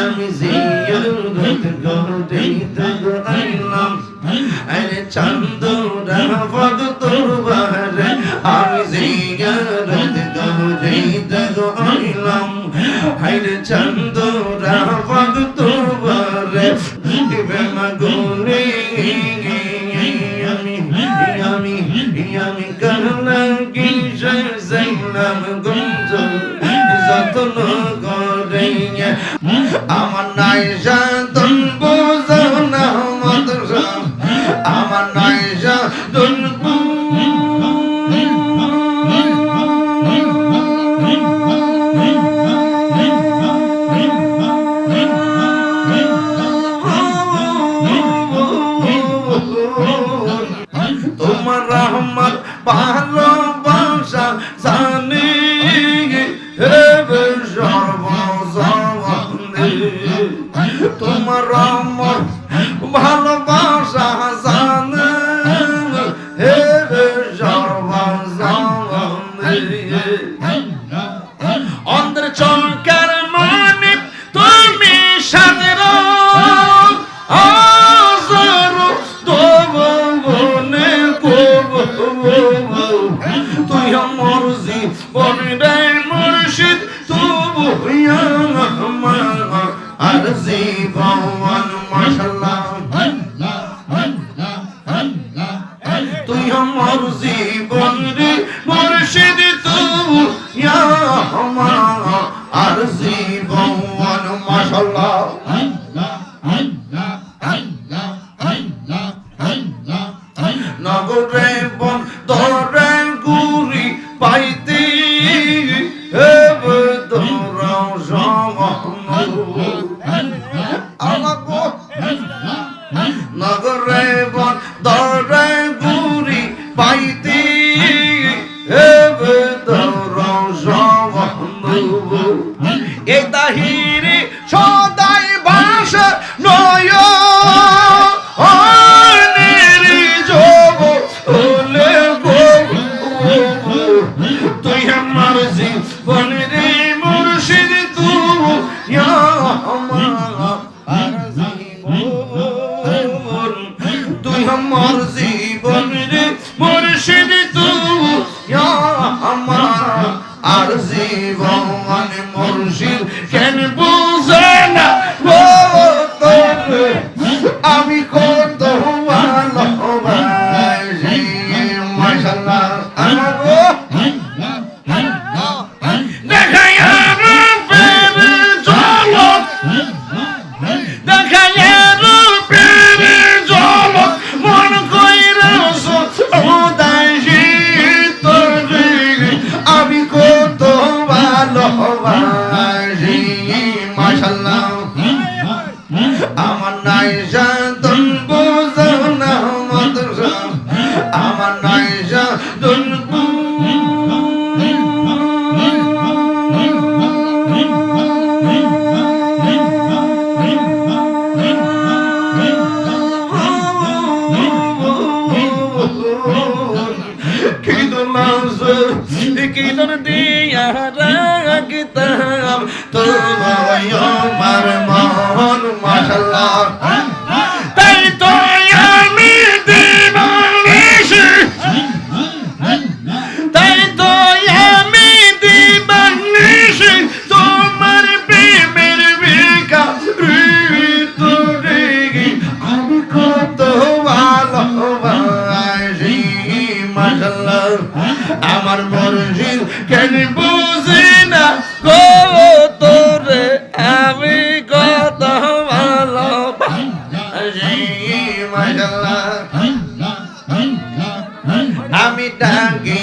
আমি জিয়ার গত গড়ে তগ আইলাম আরে চান্দ রাফাগ তোর বাহারে আমি জিয়ার গত গড়ে তগ আইলাম আরে চান্দ রাফাগ তোর নাইশা তুন বুঝাও। তোমার রহমত ভালো তোমার আমার ভালো one of my দরে বন দরে গুড়ি পাইতি। এই তাহিরি সদাই ভাষা নয় I'll be going to. দিয়া রাখতাম। তোমায় আমার মন মশলা আমি ডাকি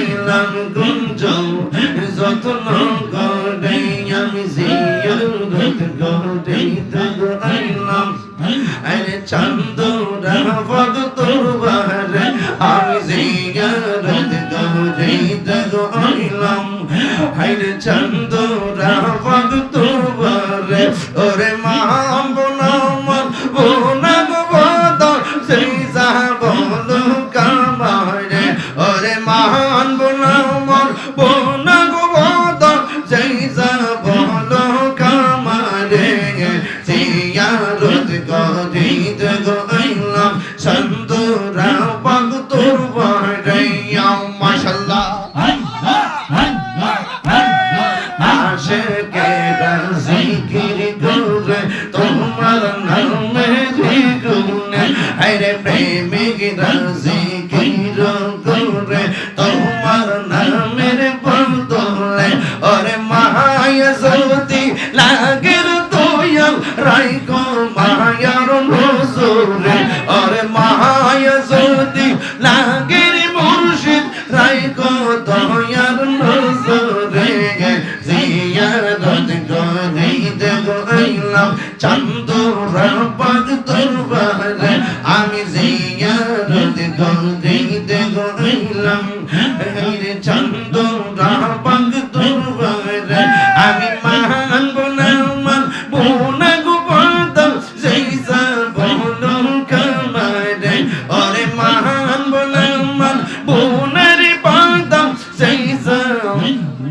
পাইলাম গুঞ্জ যত্ন গড়ে আমি জিয়ারত গড়ে তাগ আইলাম আরে চান্দ রাফত তোর বাহারে আমি জিয়ারত গড়ে তাগ আইলাম আরে চান্দ রাফত তোর বাহারে ও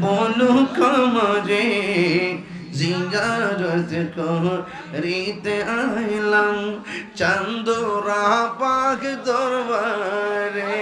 মনুক মরে জিঙ্গারত করিতে আইলাম চান্দরা পাক দরবারে।